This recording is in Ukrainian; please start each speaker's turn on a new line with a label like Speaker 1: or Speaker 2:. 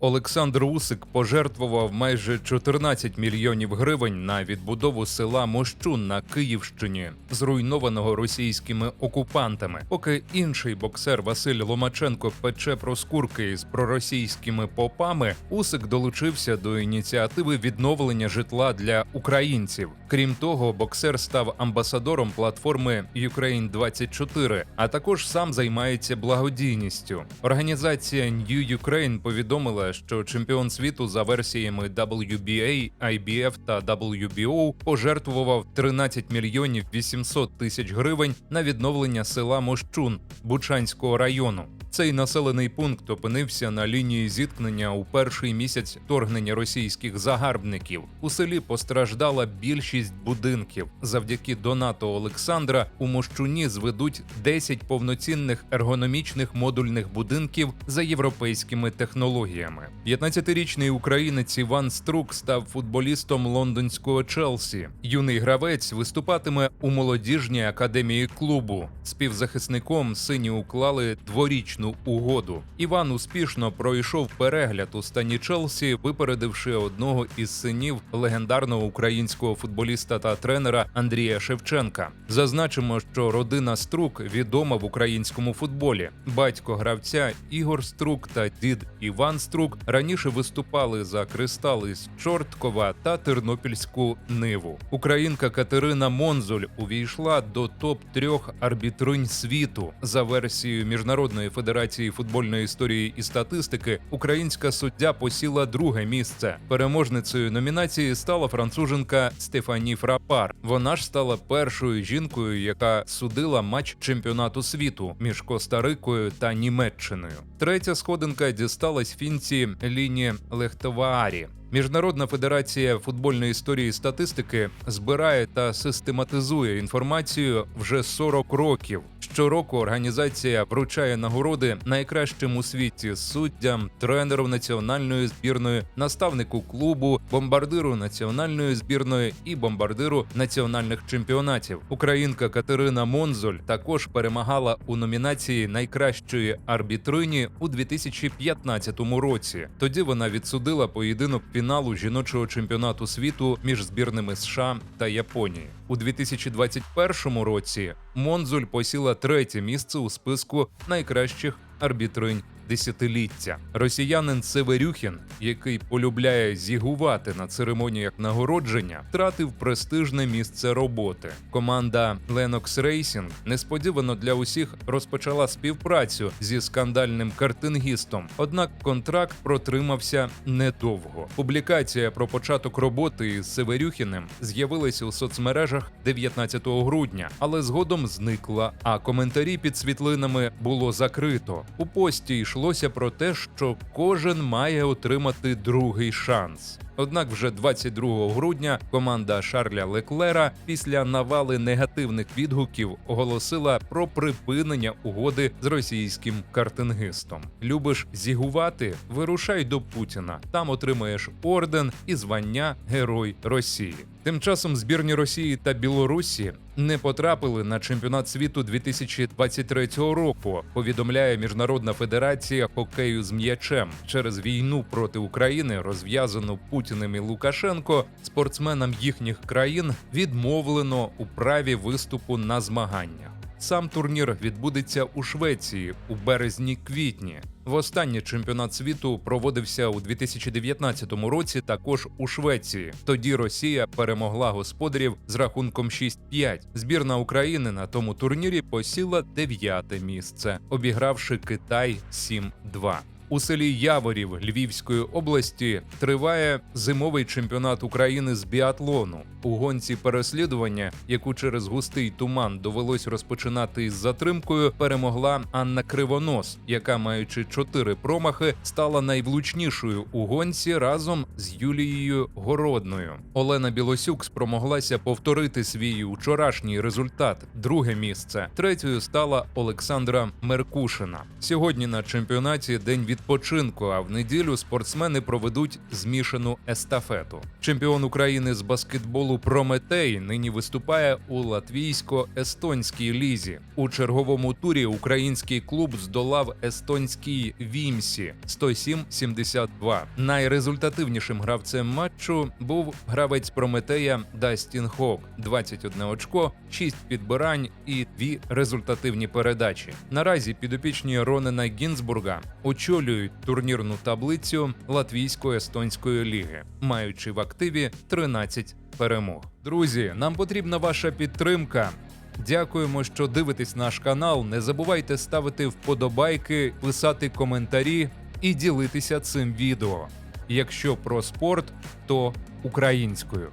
Speaker 1: Олександр Усик пожертвував майже 14 мільйонів гривень на відбудову села Мощун на Київщині, зруйнованого російськими окупантами. Поки інший боксер Василь Ломаченко пече проскурки з проросійськими попами, Усик долучився до ініціативи відновлення житла для українців. Крім того, боксер став амбасадором платформи Ukraine 24 а також сам займається благодійністю. Організація New Ukraine повідомила, що чемпіон світу за версіями WBA, IBF та WBO пожертвував 13 мільйонів 800 тисяч гривень на відновлення села Мощун Бучанського району. Цей населений пункт опинився на лінії зіткнення у перший місяць вторгнення російських загарбників. У селі постраждала більшість будинків. Завдяки донату Олександра у Мощуні зведуть 10 повноцінних ергономічних модульних будинків за європейськими технологіями. 15-річний українець Іван Струк став футболістом лондонського Челсі. Юний гравець виступатиме у молодіжній академії клубу. Співзахисником сині уклали дворічну угоду. Іван успішно пройшов перегляд у стані Челсі, випередивши одного із синів легендарного українського футболіста та тренера Андрія Шевченка. Зазначимо, що родина Струк відома в українському футболі. Батько гравця Ігор Струк та дід Іван Струк раніше виступали за кристали з Чорткова та Тернопільську Ниву. Українка Катерина Монзуль увійшла до топ трьох арбітринь світу за версією Міжнародної федерації футбольної історії і статистики. Українська суддя посіла друге місце. Переможницею номінації стала француженка Стефані Фрапар. Вона ж стала першою жінкою, яка судила матч чемпіонату світу між Коста-Рикою та Німеччиною. Третя сходинка дісталась фінці Ліні Лехтоваарі. Міжнародна федерація футбольної історії і статистики збирає та систематизує інформацію вже 40 років. Щороку організація вручає нагороди найкращим у світі суддям, тренеру національної збірної, наставнику клубу, бомбардиру національної збірної і бомбардиру національних чемпіонатів. Українка Катерина Монзоль також перемагала у номінації найкращої арбітрині у 2015 році. Тоді вона відсудила поєдинок фіналу жіночого чемпіонату світу між збірними США та Японії. У 2021 році Монзуль посіла третє місце у списку найкращих арбітринь десятиліття. Росіянин Северюхін, який полюбляє зігувати на церемоніях нагородження, втратив престижне місце роботи. Команда Lennox Racing несподівано для усіх розпочала співпрацю зі скандальним картингістом. Однак контракт протримався недовго. Публікація про початок роботи із Северюхіним з'явилася у соцмережах 19 грудня, але згодом зникла. А коментарі під світлинами було закрито. У пості йшлося про те, що кожен має отримати другий шанс. Однак вже 22 грудня команда Шарля Леклера після навали негативних відгуків оголосила про припинення угоди з російським картингистом. Любиш зігувати? Вирушай до Путіна. Там отримаєш орден і звання Герой Росії. Тим часом збірні Росії та Білорусі не потрапили на чемпіонат світу 2023 року. Повідомляє Міжнародна федерація хокею з м'ячем через війну проти України, розв'язану Путіним і Лукашенко. Спортсменам їхніх країн відмовлено у праві виступу на змаганнях. Сам турнір відбудеться у Швеції у березні-квітні. Востаннє чемпіонат світу проводився у 2019 році, також у Швеції. Тоді Росія перемогла господарів з рахунком 6-5. Збірна України на тому турнірі посіла дев'яте місце, обігравши Китай 7-2. У селі Яворів Львівської області триває зимовий чемпіонат України з біатлону. У гонці переслідування, яку через густий туман довелось розпочинати із затримкою, перемогла Анна Кривонос, яка, маючи чотири промахи, стала найвлучнішою у гонці разом з Юлією Городною. Олена Білосюк спромоглася повторити свій учорашній результат друге місце. Третьою стала Олександра Меркушина. Сьогодні на чемпіонаті день від відпочинку. А в неділю спортсмени проведуть змішану естафету. Чемпіон України з баскетболу Прометей нині виступає у латвійсько-естонській лізі. У черговому турі український клуб здолав естонський Вімсі 107-72. Найрезультативнішим гравцем матчу був гравець Прометея Дастін Хок 21 очко, 6 підбирань і 2 результативні передачі. Наразі підопічні Ронена Гінзбурга очолюють турнірну таблицю латвійсько-естонської ліги, маючи в активі 13 перемог. Друзі, нам потрібна ваша підтримка. Дякуємо, що дивитесь наш канал. Не забувайте ставити вподобайки, писати коментарі і ділитися цим відео. Якщо про спорт, то українською.